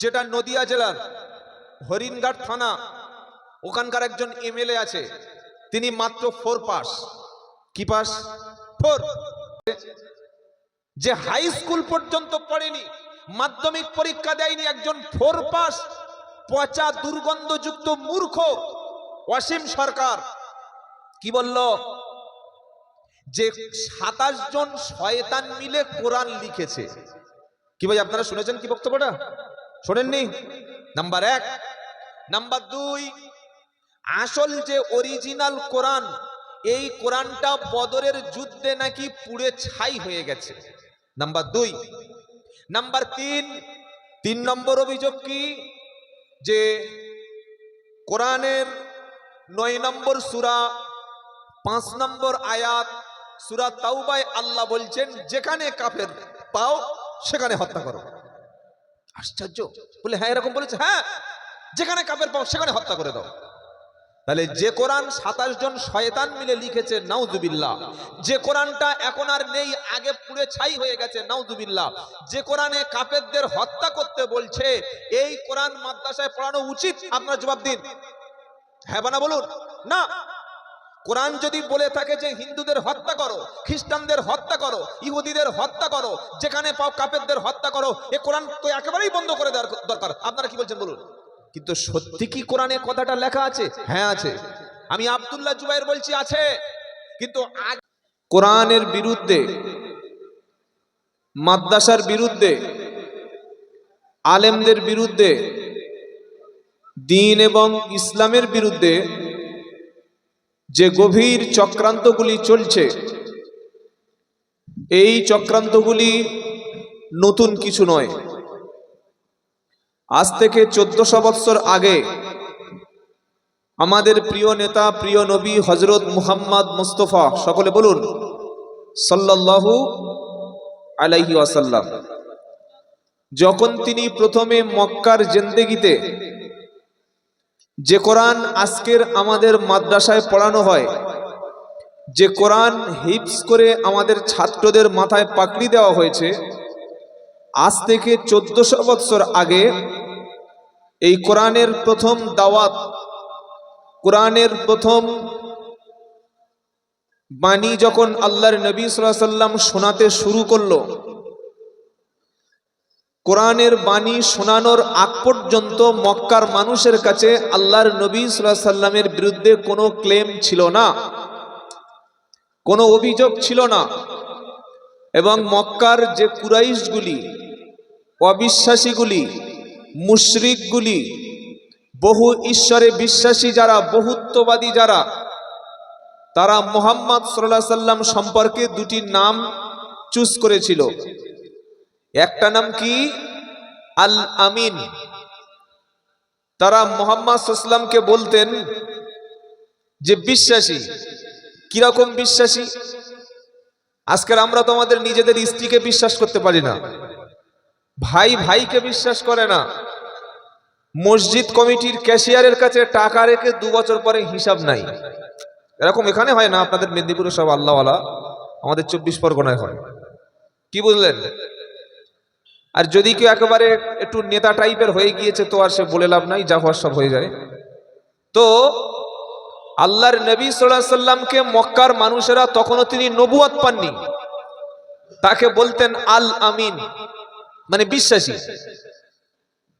যেটা নদিয়া জেলার হরিণঘাট থানা, ওখানকার একজন এমএলএ আছে, তিনি মাত্র ফোর পাস কি পাস ফোর যে হাই স্কুল পর্যন্ত পড়েনি, মাধ্যমিক পরীক্ষা দেয়নি একজন ফোর পাস পচা দুর্গন্ধযুক্ত মূর্খ, অসীম সরকার। কি বলল? যে সাতাশ জন শয়তান মিলে কোরআন লিখেছে। কি ভাই, আপনারা শুনেছেন কি বক্তব্যটা? শোনেননি? নাম্বার এক। নাম্বার দুই, আসল যে অরিজিনাল কোরআন, এই কোরআনটা বদরের যুদ্ধে নাকি পুড়ে ছাই হয়ে গেছে। নাম্বার দুই। নাম্বার তিন তিন নম্বর অভিযোগ কি? যে কোরআনের নয় নম্বর সুরা, পাঁচ নম্বর আয়াত, সুরা তাওবায় আল্লাহ বলছেন, যেখানে কাফের, পাও সেখানে হত্যা করো। আশ্চর্য। বলে হ্যাঁ এরকম বলেছে হ্যাঁ যেখানে কাপের পাও সেখানে হত্যা করে দাও। তাহলে যে কোরআন সাতাশ জন শয়তান মিলে লিখেছে, নাউজুবিল্লাহ। যে কোরআনটা এখন আর নেই, আগে পুড়ে ছাই হয়ে গেছে, নাউজুবিল্লাহ। যে কোরআনে কাপেরদের হত্যা করতে বলছে, এই কোরআন মাদ্রাসায় পড়ানো উচিত। আপনার জবাব দিন। হ্যাঁ বানা বলুন? না। কোরআন যদি বলে থাকে যে হিন্দুদের হত্যা করো, খ্রিস্টানদের হত্যা করো, ইহুদিদের হত্যা করো, যেখানে পাও কাপেরদের হত্যা করো, এ কোরআন তো একেবারেই বন্ধ করে দেওয়ার দরকার। আপনারা কি বলছেন বলুন? কিন্তু সত্যি কি কোরআনে কথাটা লেখা আছে? হ্যাঁ আছে। আমি আব্দুল্লাহ জুবাইর বলছি, আছে। কিন্তু কোরআনের বিরুদ্ধে, মাদ্রাসার বিরুদ্ধে, আলেমদের বিরুদ্ধে, দিন এবং ইসলামের বিরুদ্ধে যে গভীর চক্রান্তগুলি চলছে, এই চক্রান্তগুলি নতুন কিছু নয়। আজ থেকে চোদ্দশো বৎসর আগে আমাদের প্রিয় নেতা, প্রিয় নবী হজরত মুহাম্মদ মুস্তফা, সকলে বলুন, সাল্লাল্লাহু আলাইহি ওয়াসাল্লাম, যখন তিনি প্রথমে মক্কার জেন্দেগিতে যে কোরআন আজকের আমাদের মাদ্রাসায় পড়ানো হয়, যে কোরআন হিপস করে আমাদের ছাত্রদের মাথায় পাকড়ি দেওয়া হয়েছে, আজ থেকে চোদ্দশো বৎসর আগে এই কোরআনের প্রথম দাওয়াত, কোরআনের প্রথম বাণী যখন আল্লাহর নবী সাল্লাম শোনাতে শুরু করল কোরআনের বাণী শোনানোর আগ পর্যন্ত মক্কার মানুষের কাছে আল্লাহর নবী সাল্লামের বিরুদ্ধে কোনো ক্লেম ছিল না। কোনো অভিযোগ ছিল না। এবং মক্কার যে কুরাইশগুলি, অবিশ্বাসীগুলি, মুশরিকগুলি, বহু ঈশ্বরে বিশ্বাসী যারা, বহুত্ববাদী যারা, তারা মোহাম্মদ সাল্লাহ সাল্লাম সম্পর্কে দুটি নাম চুজ করেছিল। একটা নাম কি? আল আমিন তারা মোহাম্মদ সাল্লামকে বলতেন যে, বিশ্বাসী। কীরকম বিশ্বাসী? আজকের আমরা তো আমাদের নিজেদের স্ত্রীকে বিশ্বাস করতে পারি না। ভাই ভাইকে বিশ্বাস করে না। মসজিদ কমিটির ক্যাশিয়ারের কাছে টাকা রেখে দু বছর পরে হিসাব নাই। এরকম এখানে হয় না, আপনাদের মেদিনীপুরে সব আল্লাহওয়ালা, আমাদের চব্বিশ পরগনায় হয়। কি বুঝলেন? আর যদি কেউ একেবারে একটু নেতা টাইপের হয়ে গিয়েছে, তো আর সে বলে লাভ নাই, যা হওয়ার সব হয়ে যায়। তো আল্লাহর নবী সাল্লাহ সাল্লামকে মক্কার মানুষেরা তখনও তিনি নবুয়াত পাননি। তাকে বলতেন আল আমিন মানে বিশ্বাসী।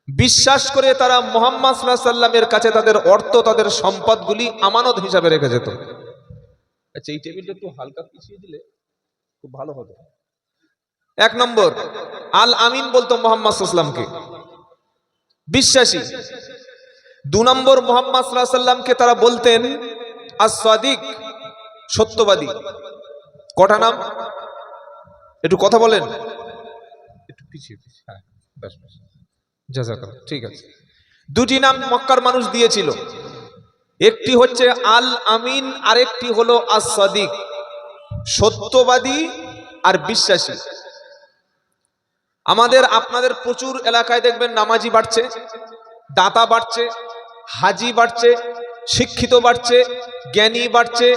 বিশ্বাস করে তারা মোহাম্মদ সাল্লাহ সাল্লামের কাছে তাদের অর্থ, তাদের সম্পদগুলি আমানত হিসাবে রেখে যেত। আচ্ছা এই টেবিলটা একটু হালকা পিছিয়ে দিলে খুব ভালো হতো। এক নম্বর, আল আমিন বলতো মোহাম্মদ সাল্লামকে বিশ্বাসী। দু নম্বর, মোহাম্মদ সাল্লামকে তারা বলতেন আসাদিক সত্যবাদী। কটা নাম? একটু কথা বলেন। হ্যাঁ ঠিক আছে। দুটি নাম মক্কার মানুষ দিয়েছিল। একটি হচ্ছে আল আমিন, আরেকটি হলো আসাদিক সত্যবাদী আর বিশ্বাসী। আমাদের আপনাদের প্রচুর এলাকায় দেখবেন নামাজি বাড়ছে, দাতা বাড়ছে, হাজি বাড়ছে, শিক্ষিত বাড়ছে, জ্ঞানী বাড়ছে,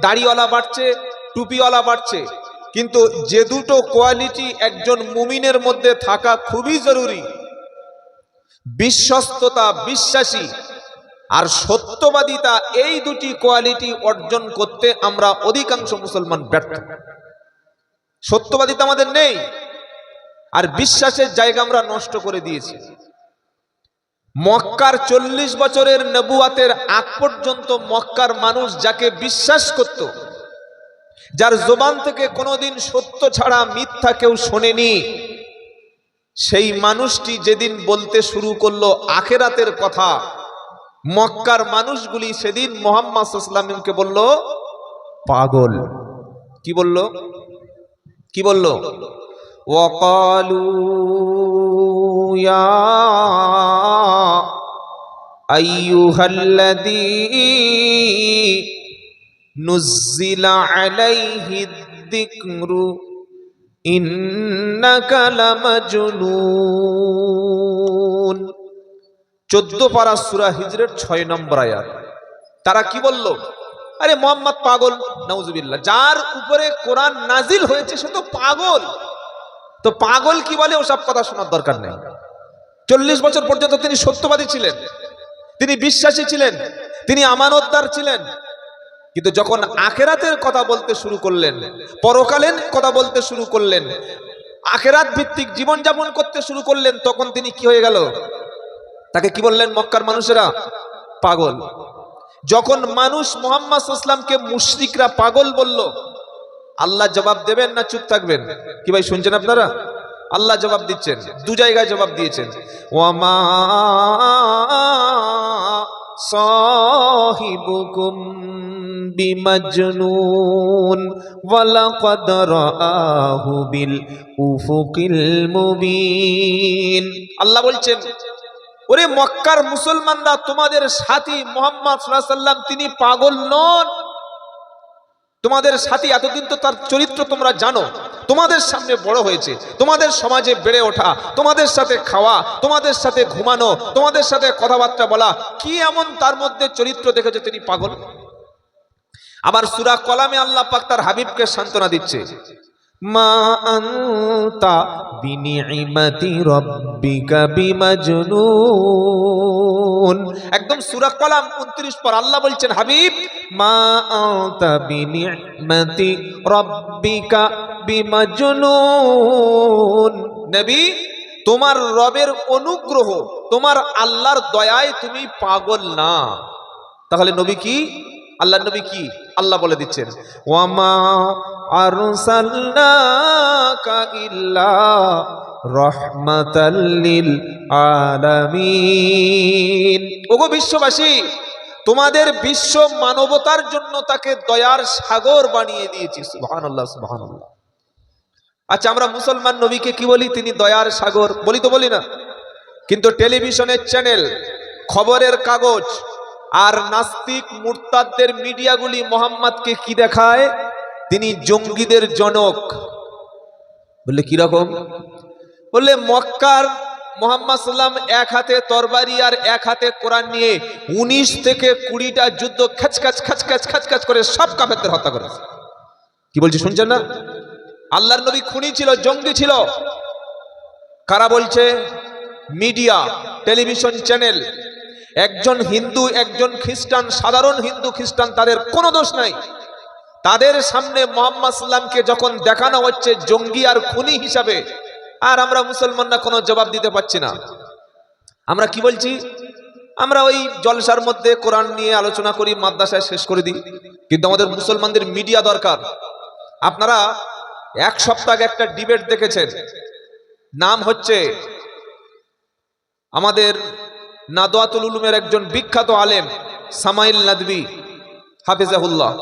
দাড়িওয়ালা বাড়ছে, টুপিওয়ালা বাড়ছে। কিন্তু যে দুটো কোয়ালিটি একজন মুমিনের মধ্যে থাকা খুবই জরুরি। বিশ্বস্ততা, বিশ্বাসী আর সত্যবাদিতা এই দুটি কোয়ালিটি অর্জন করতে আমরা অধিকাংশ মুসলমান ব্যর্থ। সত্যবাদিতা আমাদের নেই। আর বিশ্বাসের জায়গা আমরা নষ্ট করে দিয়েছি। মক্কার চল্লিশ বছরের নবুয়াতের আগ পর্যন্ত মক্কার মানুষ যাকে বিশ্বাস করত, যার জোবান থেকে কোনোদিন সত্য ছাড়া মিথ্যা কেউ শোনেনি, সেই মানুষটি যেদিন বলতে শুরু করল আখেরাতের কথা, মক্কার মানুষগুলি সেদিন মোহাম্মদ ইসলামকে বলল, পাগল। কি বলল? কি বলল? وقالوا يا أيها الذي نزل عليه الذكر إنك لمجنون. চোদ্দ পারা সুরা হিজরের ছয় নম্বর আয়াত। তারা কি বলল? আরে মোহাম্মদ পাগল। নাউজুবিল্লাহ। যার উপরে কোরআন নাজিল হয়েছে সে তো পাগল। তো পাগল কি বলে ওসব কথা শোনার দরকার নেই। চল্লিশ বছর পর্যন্ত তিনি সত্যবাদী ছিলেন। তিনি বিশ্বাসী ছিলেন। তিনি আমানতদার ছিলেন। কিন্তু যখন আখেরাতের কথা বলতে শুরু করলেন, পরকালীন কথা বলতে শুরু করলেন, আখেরাত ভিত্তিক জীবনযাপন করতে শুরু করলেন, তখন তিনি কি হয়ে গেল? তাকে কি বললেন মক্কার মানুষেরা? পাগল। যখন মানুষ মোহাম্মদ ইসলামকে মুশরিকরা পাগল বলল আল্লাহ জবাব দেবেন না চুপ থাকবেন? কি ভাই শুনছেন আপনারা? আল্লাহ জবাব দিচ্ছেন। দু জায়গায় জবাব দিয়েছেন। ওয়ামা বিমাজনুন বিল মুবিন। আল্লাহ বলছেন, ওরে মক্কার মুসলমানরা তোমাদের সাথী মোহাম্মদ তিনি পাগল নন। তোমাদের সাথী এতদিন তো তার চরিত্র তোমরা জানো। তোমাদের সামনে বড় হয়েছে। তোমাদের সমাজে বেড়ে ওঠা, তোমাদের সাথে খাওয়া, তোমাদের সাথে ঘুমানো, তোমাদের সাথে কথাবার্তা বলা, কি এমন তার মধ্যে চরিত্র দেখেছে তিনি পাগল? আবার সুরা কলামে আল্লাহ পাক তার হাবিবকে সান্ত্বনা দিচ্ছে। মা আনতা বিনিইমাতি রাব্বিকা বিমাজনুন। একদম সূরা কলাম 29 পর আল্লাহ বলছেন, হাবিব, মা আনতা বিনিইমাতি রাব্বিকা বিমাজনুন। নবী, তোমার রবের অনুগ্রহ, তোমার আল্লাহর দয়ায় তুমি পাগল না। তাহলে নবী কি? আল্লাহ নবী কি? আল্লাহ বলে দিচ্ছেন, ওয়ামা ইল্লা রহমাতাল্লিল আলামিন। ওগো বিশ্ববাসী, তোমাদের বিশ্ব মানবতার জন্য তাকে দয়ার সাগর বানিয়ে দিয়েছি। সুবহানাল্লাহ সুবহানাল্লাহ। আচ্ছা আমরা মুসলমান নবীকে কি বলি? তিনি দয়ার সাগর। বলি তো বলি না। কিন্তু টেলিভিশনের চ্যানেল, খবরের কাগজ আর নাস্তিক মুরতাদদের মিডিয়াগুলি মোহাম্মদকে কি দেখায়? তিনি জঙ্গিদের জনক। বললে কীরকম বললে, মক্কার মোহাম্মদ সাল্লাম এক হাতে তরবারি আর এক হাতে কোরআন নিয়ে উনিশ থেকে কুড়িটা যুদ্ধ খাচ খাচ খাচ করে সব কাফেরদের হত্যা করেছে। কি বলছি, শুনছেন না? আল্লাহর নবী খুনি ছিল, জঙ্গি ছিল। কারা বলছে? মিডিয়া, টেলিভিশন চ্যানেল একজন হিন্দু, একজন খ্রিস্টান, সাধারণ হিন্দু, খ্রিস্টান, তাদের কোনো দোষ নাই। তাদের সামনে মোহাম্মদ সাল্লামকে যখন দেখানো হচ্ছে জঙ্গি আর খুনি হিসাবে, আর আমরা মুসলমানরা কোনো জবাব দিতে পারছি না। আমরা কি বলছি? আমরা ওই জলসার মধ্যে কোরআন নিয়ে আলোচনা করি, মাদ্রাসায় শেষ করে দিই। কিন্তু আমাদের মুসলমানদের মিডিয়া দরকার। আপনারা এক সপ্তাহ একটা ডিবেট দেখেছেন। নাম হচ্ছে আমাদের নাদোয়াতুল উলুমের একজন বিখ্যাত আলেম, সামাইল নাদবি, হাফিজাহুল্লাহ।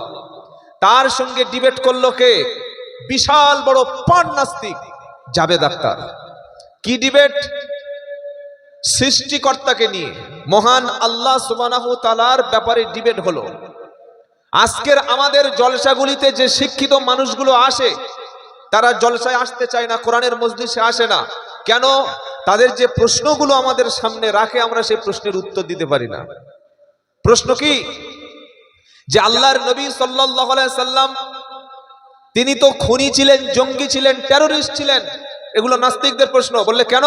তার সঙ্গে ডিবেট করল কে? বিশাল বড় পান নাস্তিক, জাবেদ আক্তার। কি ডিবেট? সৃষ্টিকর্তাকে নিয়ে। মহান আল্লাহ সুবানাহু তালার ব্যাপারে ডিবেট হলো। আজকের আমাদের জলসাগুলিতে যে শিক্ষিত মানুষগুলো আসে, তারা জলসায় আসতে চায় না, কোরআনের মজলিসে আসে না। কেন? তাদের যে প্রশ্নগুলো আমাদের সামনে রাখে, আমরা সেই প্রশ্নের উত্তর দিতে পারি না। প্রশ্ন কি? যে আল্লাহর নবী সাল্লাম, তিনি তো খুনি ছিলেন, জঙ্গি ছিলেন টেরোরিস্ট ছিলেন। এগুলো নাস্তিকদের প্রশ্ন। বললে, কেন?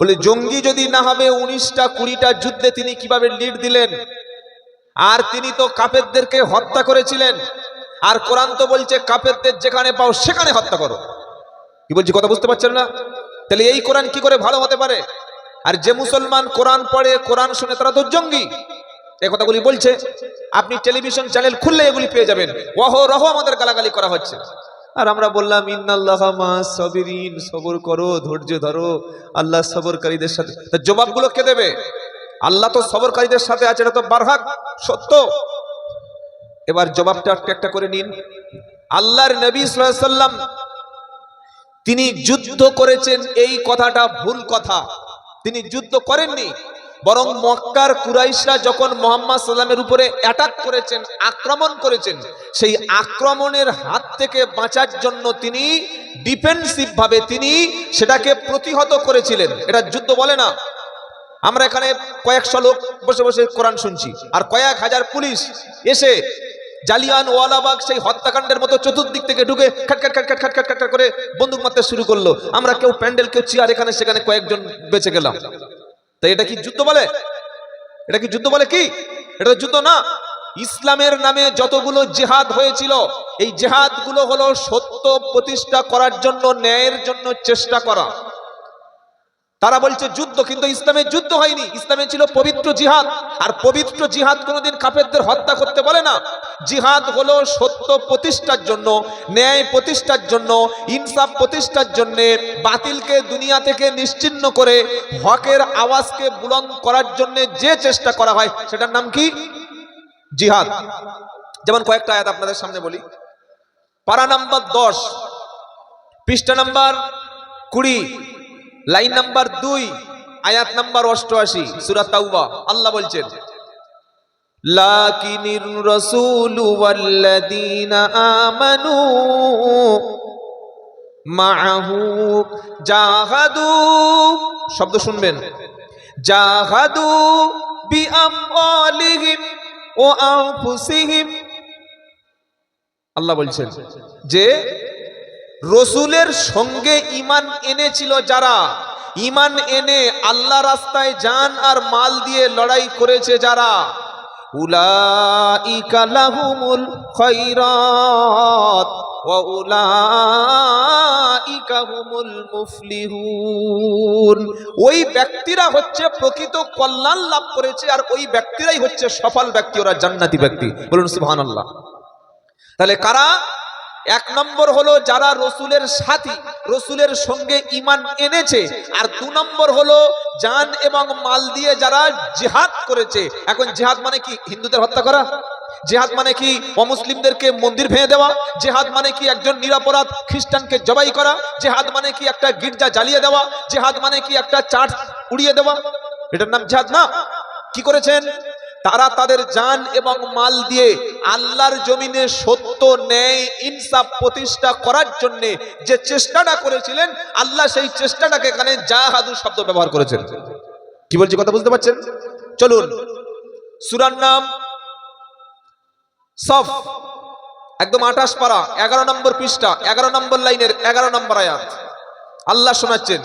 বলে, জঙ্গি যদি না হবে, উনিশটা কুড়িটা যুদ্ধে তিনি কীভাবে লিড দিলেন? আর তিনি তো কাপেরদেরকে হত্যা করেছিলেন। আর কোরআন তো বলছে কাপেরদের যেখানে পাও, সেখানে হত্যা করো। কি বলছি, কথা বুঝতে পারছেন না? তাহলে এই কোরআন কি করে ভালো হতে পারে? আর যে মুসলমান কোরআন পড়ে, কোরআন শুনে তারা তো জঙ্গি এই কথাগুলি বলছে, আপনি টেলিভিশন চ্যানেল খুললে এগুলি পেয়ে যাবেন। ওহ রহ আমাদের গালাগালি করা হচ্ছে। আর আমরা বললাম, ইন্নাল্লাহ সবর করো, ধৈর্য ধরো, আল্লাহ সবরকারীদের সাথে জবাবগুলো কে দেবে? আল্লাহ তো সবরকারীদের সাথে আছে, এটা তো বারহাক সত্য। এবার জবাবটা একটা করে নিন। আল্লাহর নবী সাল্লাম তিনি যুদ্ধ করেছেন, এই কথাটা ভুল কথা। তিনি যুদ্ধ করেননি, বরং মক্কার কুরাইশরা যখন মোহাম্মদ সাল্লামের উপরে অ্যাটাক করেছেন, আক্রমণ করেছেন, সেই আক্রমণের হাত থেকে বাঁচার জন্য তিনি ডিফেন্সিভ ভাবে তিনি সেটাকে প্রতিহত করেছিলেন। এটা যুদ্ধ বলে না। আমরা এখানে কয়েকশো লোক বসে বসে কোরআন শুনছি, আর কয়েক হাজার পুলিশ এসে জালিয়ান ওয়ালাবাগ সেই হত্যাকাণ্ডের মতো চতুর্দিক থেকে ঢুকে খাটখাট খাটখাট খাটখাট খাটখাট করে বন্দুক মারতে শুরু করল। আমরা কেউ প্যান্ডেল, কেউ চেয়ার, এখানে সেখানে কয়েকজন বেঁচে গেলাম। তাই এটা কি যুদ্ধ বলে? এটা কি যুদ্ধ বলে কি? এটা তো যুদ্ধ না। ইসলামের নামে যতগুলো জেহাদ হয়েছিল, এই জেহাদগুলো হলো সত্য প্রতিষ্ঠা করার জন্য, ন্যায়ের জন্য চেষ্টা করা। তারা বলছে, যুদ্ধ, কিন্তু ইসলামে যুদ্ধ হয়নি। ইসলামে ছিল পবিত্র জিহাদ। আর পবিত্র জিহাদ কোনোদিন কাফেরদের হত্যা করতে বলে না। জিহাদ হলো সত্য প্রতিষ্ঠার জন্য, ন্যায় প্রতিষ্ঠার জন্য, ইনসাফ প্রতিষ্ঠার জন্য বাতিলকে দুনিয়া থেকে নিশ্চিন্ন করে হকের আওয়াজকে বুলন্দ করার জন্য যে চেষ্টা করা হয়, সেটার নাম কি? জিহাদ। যেমন কয়েকটা আয়াত আপনাদের সামনে বলি। পারা নাম্বার দশ, পৃষ্ঠা নাম্বার কুড়ি। লাইন নাম্বার দুই, আয়াত নাম্বার অষ্টআশি, সুরা তাওবা। আল্লাহ বলছেন, লাকিনির রাসূলু ওয়াল্লাযীনা আমানু মাআহু জাহাদু। শব্দ শুনবেন। বিআমওয়ালিহিম ওয়া আনফুসিহিম। আল্লাহ বলছেন, যে রসুলের সঙ্গে ইমান এনেছিল যারা? ইমান এনে আল্লাহ রাস্তায় যান আর মাল দিয়ে লড়াই করেছে যারা? উলাইকা লাহুমুল খায়রাত ওয়া উলাইকা হুমুল মুফলিহুন। ওই ব্যক্তিরা হচ্ছে প্রকৃত কল্যাণ লাভ করেছে আর ওই ব্যক্তিরাই হচ্ছে সফল ব্যক্তি, ওরা জান্নাতি ব্যক্তি। বলুন সুবহানাল্লাহ। তাহলে কারা? এক নম্বর হলো যারা রসুলের সাথী, রসুলের সঙ্গে ইমান এনেছে, আর দু নম্বর হলো জান এবং মাল দিয়ে যারা জেহাদ করেছে। এখন জেহাদ মানে কি? হিন্দুদের হত্যা করা? জেহাদ মানে কি? অমুসলিমদেরকে মন্দির ভেঙে দেওয়া? জেহাদ মানে কি একজন নিরাপরাধ খ্রিস্টানকে জবাই করা? জেহাদ মানে কি একটা গির্জা জ্বালিয়ে দেওয়া? জেহাদ মানে কি একটা চার্চ উড়িয়ে দেওয়া? এটার নাম জেহাদ না? কি করেছেন? তারা তাদের জান এবং মাল দিয়ে আল্লাহর জমিনে সত্য, ন্যায়, ইনসাফ প্রতিষ্ঠা করার জন্য যে চেষ্টাটা করেছিলেন, আল্লাহ সেই চেষ্টাটাকে এখানে জাহাদু শব্দ ব্যবহার করেছেন। কি বলছি কথা বুঝতে পারছেন? চলুন। সুরার নাম সফ। একদম আঠাশ পারা, এগারো নম্বর পৃষ্ঠা, এগারো নম্বর লাইনের এগারো নম্বর আয়াত। আল্লাহ শোনাচ্ছেন,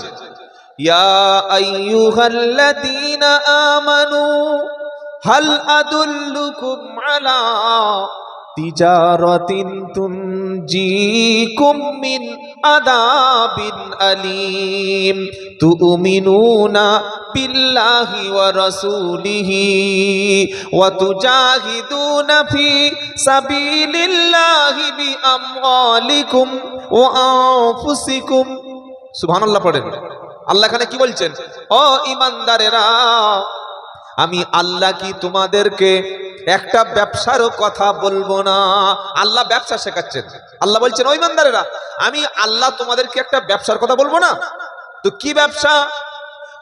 ইয়া আইয়ুহাল্লাযীনা আমানু هل أدلكم على تجارة تنجيكم من عذاب أليم تؤمنون بالله ورسوله وتجاهدون في سبيل الله بأموالكم وأنفسكم سبحان الله পড়েন আল্লাহ এখানে কি বলছেন ও ইমানদারেরা আমি আল্লাহ কি তোমাদেরকে একটা ব্যবসারও কথা বলব না? আল্লাহ ব্যবসা শেখাচ্ছেন। আল্লাহ বলছেন, ওই ইমানদারেরা, আমি আল্লাহ তোমাদেরকে একটা ব্যবসার কথা বলব না? তো কি ব্যবসা?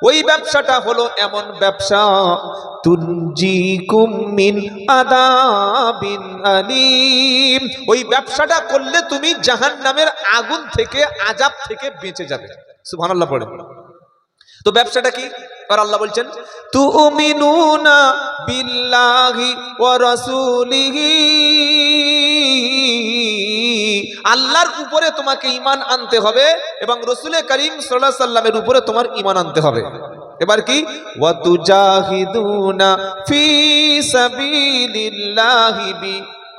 ওই ব্যবসাটা হলো এমন ব্যবসা তুঞ্জি কুমিন আদাবিন আলিম। ওই ব্যবসাটা করলে তুমি জাহান নামের আগুন থেকে, আজাব থেকে বেঁচে যাবে। সুবহানাল্লাহ পড়ে। তো ব্যবসাটা কি? আর আল্লাহ বলছেন তুমিনুনা বিল্লাহি ওয়া রাসূলিহি। আল্লাহর উপরে তোমাকে ইমান আনতে হবে এবং রসুলের করিম সাল্লাহ সাল্লামের উপরে তোমার ইমান আনতে হবে। এবার কি? ওয়াতুজাহিদুনা ফি সাবিলিল্লাহি বি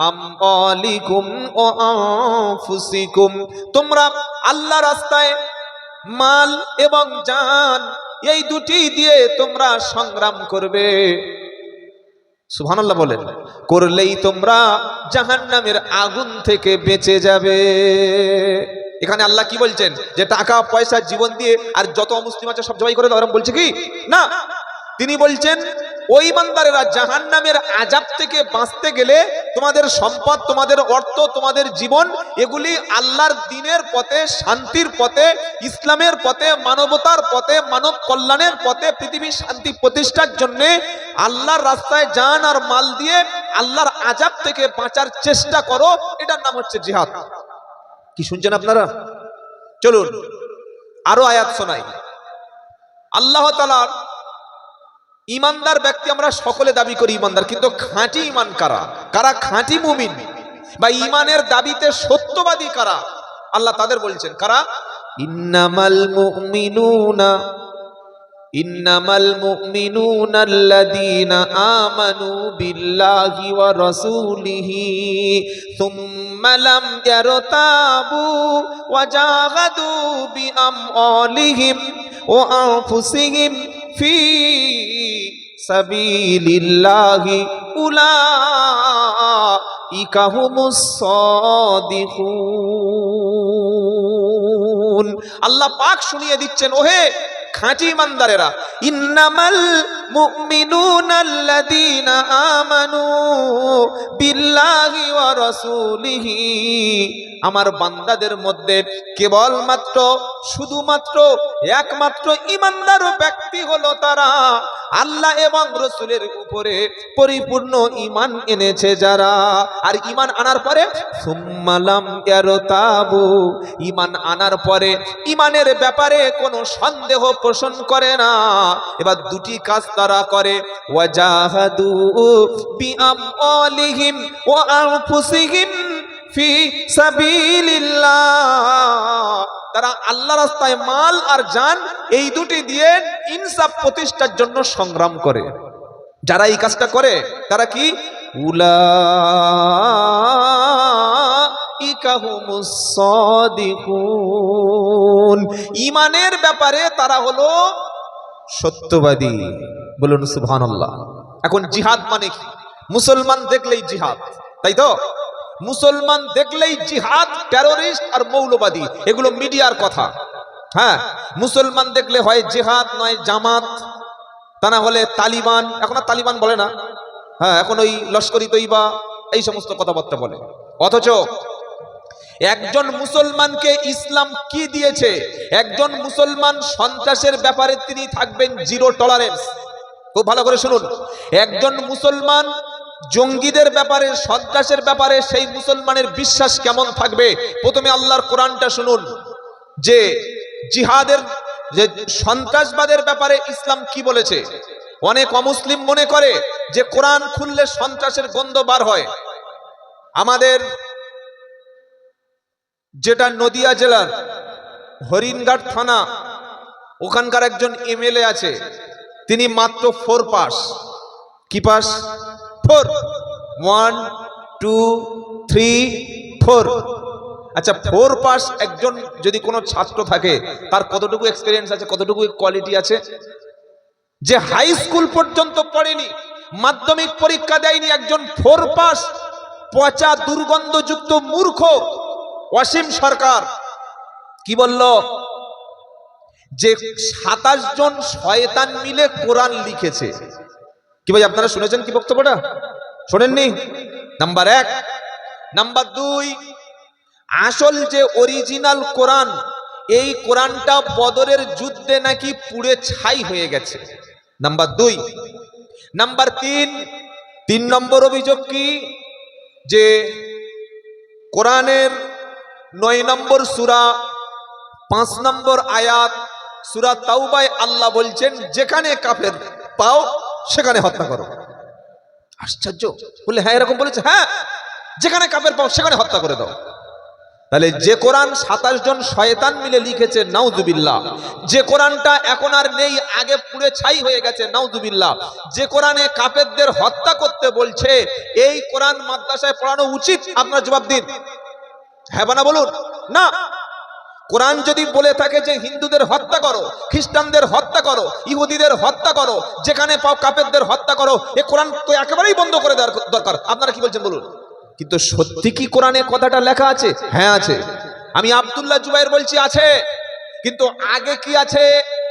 আমওয়ালিকুম ও আনফুসিকুম। তোমরা আল্লাহ রাস্তায় মাল এবং জান এই দুটি দিয়ে তোমরা সংগ্রাম করবে। সুবহানাল্লাহ বলেন, করলেই তোমরা জাহান্নামের আগুন থেকে বেঁচে যাবে। এখানে আল্লাহ কি বলছেন? যে টাকা, পয়সা, জীবন দিয়ে আর যত মুসলিম আছে সব জবাই করে দাও এরকম বলছে কি? না। তিনি বলছেন ওই ইমানদারেরা জাহান্নামের আজাব থেকে বাঁচতে গেলে তোমাদের সম্পদ, তোমাদের অর্থ, তোমাদের জীবন, এগুলি আল্লাহর দিনের পথে, শান্তির পথে, ইসলামের পথে, মানবতার পথে, মানব কল্যাণের পথে, পৃথিবীর শান্তি প্রতিষ্ঠার জন্যে আল্লাহর রাস্তায় যান আর মাল দিয়ে আল্লাহর আজাব থেকে বাঁচার চেষ্টা করো। এটার নাম হচ্ছে জিহাদ। কি শুনছেন আপনারা? চলুন, আরও আয়াত শোনাই। আল্লাহ তালার ইমানদার ব্যক্তি আমরা সকলে দাবি করি ইমানদার, কিন্তু খাঁটি ইমান কারা? কারা খাঁটি মুমিন? বা ইমানের দাবিতে সত্যবাদী কারা? আল্লাহ তাদের বলছেন, কারা? ইন্নামাল মুমিনুনা ইন্নামাল মুমিনুনা আল্লাযীনা আমানু বিল্লাহি ওয়া রাসূলিহি থুম্মা লাম ইয়ারতাবু ওয়া জাহাদু বিআমওয়ালিহিম ওয়া আনফুসিহিম ফি সাবিলিল্লাহি উলাইকা হুমুস সাদিকুন আল্লাহ পাক শুনিয়ে দিচ্ছেন ওহে খাঁটি ইমানদারেরা, ইন্নামাল মুমিনুনা আল্লাযীনা আমানু বিল্লাহি ওয়া রাসূলিহি। আমার বান্দাদের মধ্যে কেবলমাত্র, শুধুমাত্র, একমাত্র ইমানদার ব্যক্তি হলো তারা। আল্লাহ এবং রসুলের উপরে পরিপূর্ণ ইমান এনেছে যারা। আর ইমান আনার পরে সুম্মালাম তাবু ইমান আনার পরে ইমানের ব্যাপারে কোনো সন্দেহ পোষণ করে না। এবার দুটি কাজ তারা করে। ওয়াজাহাদু বিআমওয়ালিহিম ওয়া আনফুসিহিম ফি তারা আল্লাহ রাস্তায় মাল আর জান এই দুটি দিয়ে ইনসাফ প্রতিষ্ঠার জন্য সংগ্রাম করে। যারা এই কাজটা করে, তারা কি? উলা ইমানের ব্যাপারে তারা হলো সত্যবাদী। বলুন সুবহানাল্লাহ। এখন জিহাদ মানে কি? মুসলমান দেখলেই জিহাদ, তাই তো? মুসলমান দেখলেই জিহাদ টেরোরিস্ট আর মৌলবাদী, এগুলো মিডিয়ার কথা। হ্যাঁ মুসলমান দেখলে হয় জিহাদ নয় জামাত, তা না হলে তালিবান, এখন আর তালিবান বলে না। হ্যাঁ এখন ওই লস্করি তৈবা, এই সমস্ত কথাবার্তা বলে। অথচ একজন মুসলমানকে ইসলাম কি দিয়েছে? একজন মুসলমান সন্ত্রাসের ব্যাপারে তিনি থাকবেন জিরো টলারেন্স খুব ভালো করে শুনুন। একজন মুসলমান জঙ্গিদের ব্যাপারে, সন্ত্রাসের ব্যাপারে সেই মুসলমানের বিশ্বাস কেমন থাকবে? প্রথমে আল্লাহর কোরআনটা শুনুন। যে জিহাদের, যে সন্ত্রাসবাদের ব্যাপারে ইসলাম কি বলেছে? অনেক অমুসলিম মনে করে যে কোরআন খুললে সন্ত্রাসের গন্ধ বার হয়। আমাদের যেটা নদিয়া জেলার হরিণঘাট থানা, ওখানকার একজন এমএলএ আছে। তিনি মাত্র ফোর পাস কি pass four. One, two, three, four. আচ্ছা ফোর পাস একজন যদি কোনো ছাত্র থাকে, তার কতটুকু এক্সপিরিয়েন্স আছে, কতটুকু কোয়ালিটি আছে? যে হাই স্কুল পর্যন্ত পড়েনি, মাধ্যমিক পরীক্ষা দেয়নি একজন ফোর পাস, পচা দুর্গন্ধযুক্ত মূর্খ, অসীম সরকার। কি বলল? যে সাতাশ জন শয়তান মিলে কোরআন লিখেছে। কি ভাই, আপনারা শুনেছেন কি বক্তব্যটা? শোনেননি? নাম্বার এক। নাম্বার দুই, আসল যে অরিজিনাল কোরআন, এই কোরআনটা বদরের যুদ্ধে নাকি পুড়ে ছাই হয়ে গেছে। নাম্বার দুই। নাম্বার তিন তিন নম্বর অভিযোগ কি? যে কোরআনের নয় নম্বর সুরা, পাঁচ নম্বর আয়াত, সুরা তাওবায় আল্লাহ বলছেন, যেখানে কাফের, পাও সেখানে হত্যা করো। আশ্চর্য। বললে হ্যাঁ এরকম বলেছে হ্যাঁ যেখানে কাপের পাও সেখানে হত্যা করে দাও। তাহলে যে কোরআন সাতাশ জন শয়তান মিলে লিখেছে, নাউজুবিল্লাহ। যে কোরআনটা এখন আর নেই, আগে পুড়ে ছাই হয়ে গেছে, নাউজুবিল্লাহ। যে কোরআনে কাপেরদের হত্যা করতে বলছে, এই কোরআন মাদ্রাসায় পড়ানো উচিত। আপনার জবাব দিন। হ্যাঁ বানা বলুন? না। কোরআন যদি বলে থাকে যে হিন্দুদের হত্যা করো, খ্রিস্টানদের হত্যা করো, ইহুদিদের হত্যা করো, যেখানে পাও কাপেরদের হত্যা করো, এ কোরআন তো একেবারেই বন্ধ করে দেওয়ার দরকার। আপনারা কি বলছেন বলুন? কিন্তু সত্যি কি কোরআনে কথাটা লেখা আছে? হ্যাঁ আছে। আমি আব্দুল্লাহ জুবাইর বলছি, আছে। কিন্তু আগে কি আছে,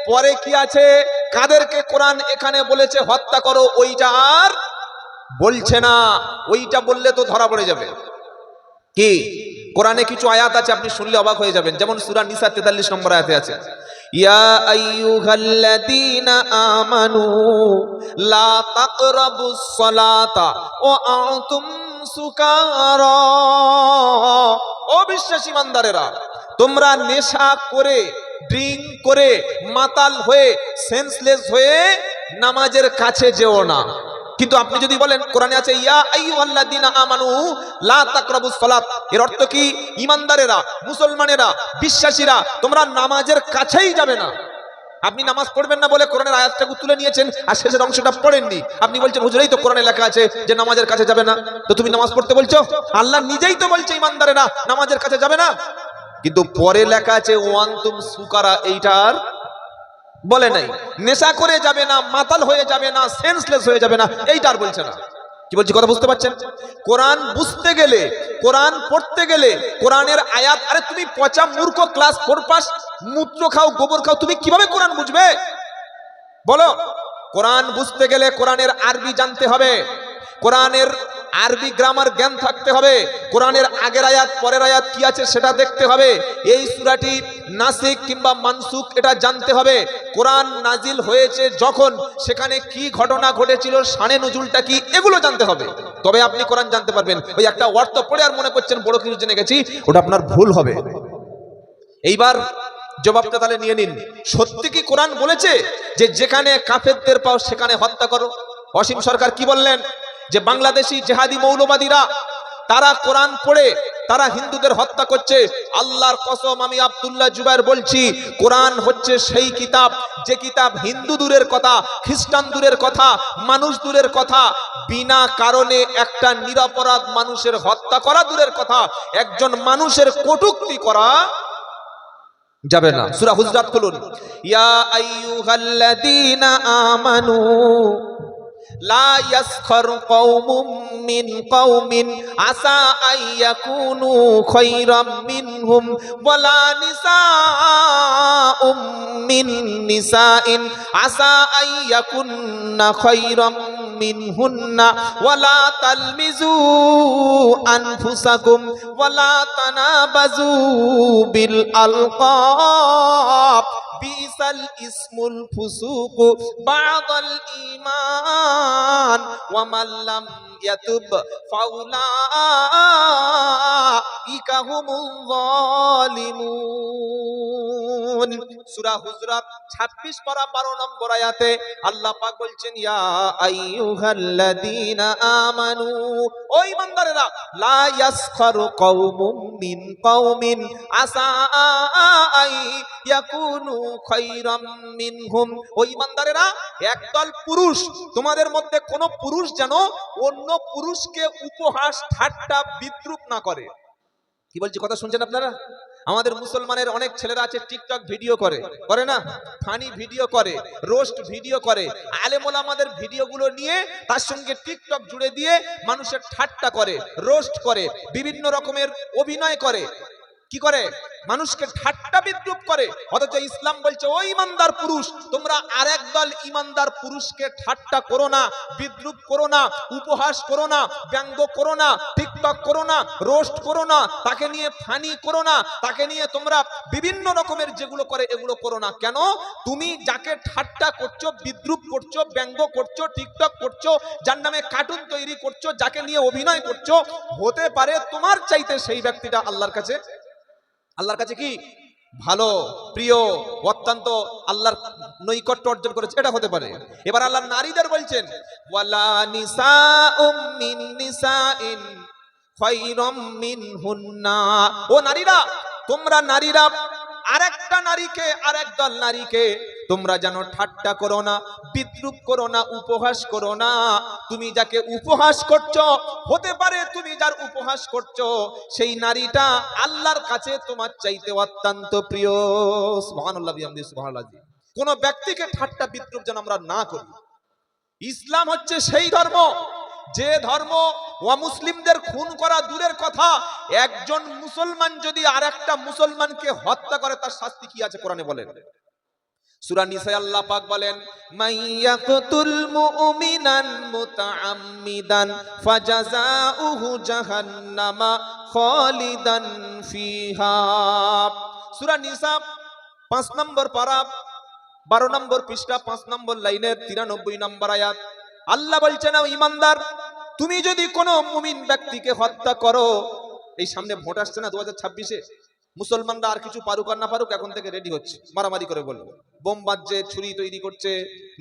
পরে কি আছে, কাদেরকে কোরআন এখানে বলেছে হত্যা করো, ওইটা আর বলছে না। ওইটা বললে তো ধরা পড়ে যাবে। কি? কোরআনে কিছু আয়াত আছে, আপনি শুনলে অবাক হয়ে যাবেন। যেমন সূরা নিসা 43 নম্বর আয়াতে আছে আমানু ও তোমরা নেশা করে, ড্রিঙ্ক করে, মাতাল হয়ে সেন্সলেস হয়ে নামাজের কাছে যেও না। কিন্তু আপনি যদি বলেন, কোরআনে আছে, ইয়া আমানু লা তাকরাবুস সালাত এর অর্থ কি? ইমানদারেরা, মুসলমানেরা, বিশ্বাসীরা, তোমরা নামাজের কাছেই যাবে না। আপনি নামাজ পড়বেন না বলে কোরআনের আয়াতটাকে তুলে নিয়েছেন আর শেষের অংশটা পড়েননি। আপনি বলছেন হুজুরেই তো কোরআনে লেখা আছে যে নামাজের কাছে যাবে না। তো তুমি নামাজ পড়তে বলছো? আল্লাহ নিজেই তো বলছে, ইমানদারেরা নামাজের কাছে যাবে না। কিন্তু পরে লেখা আছে, ওয়ান্তুম সুকারা এইটার বলে নাই। নেশা করে যাবে না, মাতাল হয়ে যাবে না সেন্সলেস হয়ে যাবে না, এইটা আর বলছে না। কি বলছি কথা বুঝতে পারছেন? কোরআন বুঝতে গেলে, কোরআন পড়তে গেলে, কোরআনের আয়াত, আরে তুমি পচা মূর্খ, ক্লাস ফোর পাস, মূত্র খাও, গোবর খাও, তুমি কীভাবে কোরআন বুঝবে? বলো, কোরআন বুঝতে গেলে কোরআনের আরবি জানতে হবে। কোরআনের আরবি গ্রামার জ্ঞান থাকতে হবে। কোরআনের আগের আয়াত, পরের আয়াত কি আছে সেটা দেখতে হবে। এই সুরাটি নাসিক কিংবা মানসুক এটা জানতে হবে। কোরআন নাজিল হয়েছে যখন, সেখানে কি ঘটনা ঘটেছিল শানে নজুলটা কি, এগুলো জানতে হবে। তবে আপনি কোরআন জানতে পারবেন। ওই একটা অর্থ পড়ে আর মনে করছেন বড় কিছু জেনে গেছি, ওটা আপনার ভুল হবে। এইবার জবাবটা তাহলে নিয়ে নিন। সত্যি কি কোরআন বলেছে যে, যেখানে কাফেরদের পাও সেখানে হত্যা করো? অসীম সরকার কি বললেন? যে বাংলাদেশি জেহাদি মৌলবাদীরা, তারা কোরআন পড়ে, তারা হিন্দুদের হত্যা করছে। আল্লাহর কসম আমি আব্দুল্লাহ জুবাইর বলছি, কোরআন হচ্ছে সেই কিতাব, যে কিতাব হিন্দু দূরের কথা, খ্রিস্টান দূরের কথা, মানুষ দূরের কথা, বিনা কারণে একটা নিরপরাধ মানুষের হত্যা করা দূরের কথা, একজন মানুষের কটুক্তি করা যাবে না। সুরা হুজরাত খুলুন। ইয়া আইয়ুহাল্লাযীনা আমানু লা ইয়াসখার কওমুম মিন কওমিন আসা আইয়াকুনু খায়রাম মিনহুম ওয়ালা নিসাউম মিন নিসাইন আসা আইয়াকুন্না খায়রাম মিনহুন্না ওয়ালা তালমিজু আনফুসাকুম ওয়ালা তানাবাজু বিল আলকাব বিসাল ইসমুল ফুসুকু বাদাল ঈমান ওয়া মাল্লাম ইয়াতুব ফাউলাইকা হুমুল যালিমুন সূরা হুজরাত 26 পারা 12 নম্বর আয়াতে আল্লাহ পাক বলছেন, ইয়া আইয়ুহাল্লাযীনা আমানু, ও ইমানদারেরা লা ইয়াসখারু কওমুম মিন কওমিন, আসা আই ইয়াকুনু একদল পুরুষ, তোমাদের মধ্যে কোন পুরুষ যেন অন্য পুরুষকে উপহাস, ঠাট্টা, বিদ্রুপ না করে। কি বলছি, কথা শুনছেন আপনারা? আমাদের মুসলমানের অনেক ছেলেরা আছে, টিকটক ভিডিও করে। করে না? ফানি ভিডিও করে, রোস্ট ভিডিও করে। আলেমোল আমাদের ভিডিওগুলো নিয়ে তার সঙ্গে টিকটক জুড়ে দিয়ে মানুষের ঠাট্টা করে, রোস্ট করে, বিভিন্ন রকমের অভিনয় করে। কি করে? মানুষকে ঠাট্টা বিদ্রুপ করে। অথচ ইসলাম বলছে, ও ইমানদার পুরুষ, তোমরা আরেক দল ইমানদার পুরুষকে ঠাট্টা করো না, বিদ্রুপ করো না, উপহাস করো না, ব্যঙ্গ করো না, টিকটক করো না, রোস্ট করো না, তাকে নিয়ে ফানি করো না, তাকে নিয়ে তোমরা বিভিন্ন রকমের যেগুলো করে এগুলো করো না। কেন? তুমি যাকে ঠাট্টা করছ, বিদ্রুপ করছ, ব্যঙ্গ করছ, টিকটক করছ, যার নামে কার্টুন তৈরি করছ, যাকে নিয়ে অভিনয় করছ, হতে পারে তোমার চাইতে সেই ব্যক্তিটা আল্লাহর কাছে আল্লাহর কাছে কি? ভালো, প্রিয়, অত্যন্ত আল্লাহর নৈকট্য অর্জন করেছে, এটা হতে পারে। এবার আল্লাহ নারীদের বলছেন মিনহুন্না। ও নারীরা, তোমরা নারীরা, আরেকটা নারীকে, আরেক দল নারীকে তোমরা যেন ঠাট্টা করো না, বিদ্রুপ করো না, উপহাস করো না। তুমি যাকে উপহাস করছ, হতে পারে তুমি যার উপহাস করছ, সেই নারীটা আল্লাহর কাছে তোমার চাইতে অত্যন্ত প্রিয়। সুবহানাল্লাহ, বিহামদি সুবহানাল্লাহ কোন ব্যক্তিকে ঠাট্টা, বিদ্রুপ যেন আমরা না করি। ইসলাম হচ্ছে সেই ধর্ম, যে ধর্ম মুসলিমদের খুন করা দূরের কথা। একজন মুসলমান যদি আর একটা মুসলমানকে হত্যা করে, তার শাস্তি কি আছে কোরআনে বলেন? সূরা নিসায় আল্লাহ পাক বলেন মাইয়াকতুল মুমিনান মুতাআম্মিদান ফাজাযাউহু জাহান্নামা খালিদান ফিহা। সূরা নিসা পাঁচ নম্বর পারা, বারো নম্বর পৃষ্ঠা, পাঁচ নম্বর লাইনের তিরানব্বই নম্বর আয়াত। আল্লাহ বলছেন, "ও ইমানদার, তুমি যদি কোনো মুমিন ব্যক্তিকে হত্যা করো, এই সামনে ভোট আসছে না দু হাজার ছাব্বিশে? মুসলমানরা আর কিছু পারুক আর না পারুক এখন থেকে রেডি হচ্ছে, মারামারি করে বলব বোম বাজছে, ছুরি তৈরি করছে,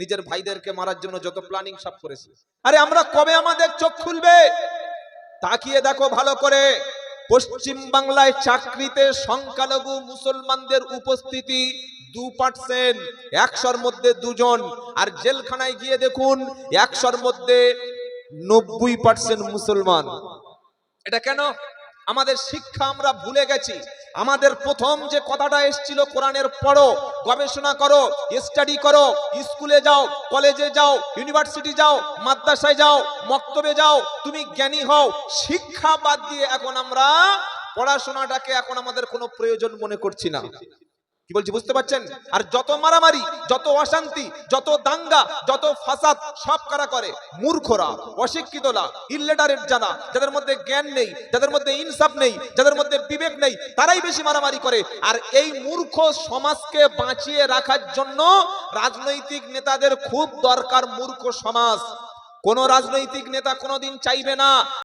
নিজের ভাইদেরকে মারার জন্য যত প্ল্যানিং সব করেছে। আরে আমরা কবে আমাদের চোখ খুলবে? তাকিয়ে দেখো ভালো করে। পশ্চিম বাংলায় চাকরিতে সংখ্যালঘু মুসলমানদের উপস্থিতি দু পার্সেন্ট একশোর মধ্যে দুজন। আর জেলখানায় গিয়ে দেখুন, একশোর মধ্যে নব্বই পার্সেন্ট মুসলমান। এটা কেন? আমাদের শিক্ষা আমরা ভুলে গেছি। আমাদের প্রথম যে কথাটা এসেছিল কোরআনের পড়ো, গবেষণা করো স্টাডি করো স্কুলে যাও কলেজে যাও ইউনিভার্সিটি যাও, মাদ্রাসায় যাও, মক্তবে যাও, তুমি জ্ঞানী হও। শিক্ষা বাদ দিয়ে এখন আমরা পড়াশোনাটাকে এখন আমাদের কোনো প্রয়োজন মনে করছি না। কি বলছি, বুঝতে পারছেন? আর যত মারামারি, যত অশান্তি, যত দাঙ্গা, যত ফাসাদ, সব কারা করে? মূর্খরা অশিক্ষিতরা ইল্লেটারেট যারা, যাদের মধ্যে জ্ঞান নেই, যাদের মধ্যে ইনসাফ নেই, যাদের মধ্যে বিবেক নেই, তারাই বেশি মারামারি করে। আর এই মূর্খ সমাজকে বাঁচিয়ে রাখার জন্য রাজনৈতিক নেতাদের খুব দরকার মূর্খ সমাজ। কোন রাজনৈতিক নেতা কোনোদিন চাইবে না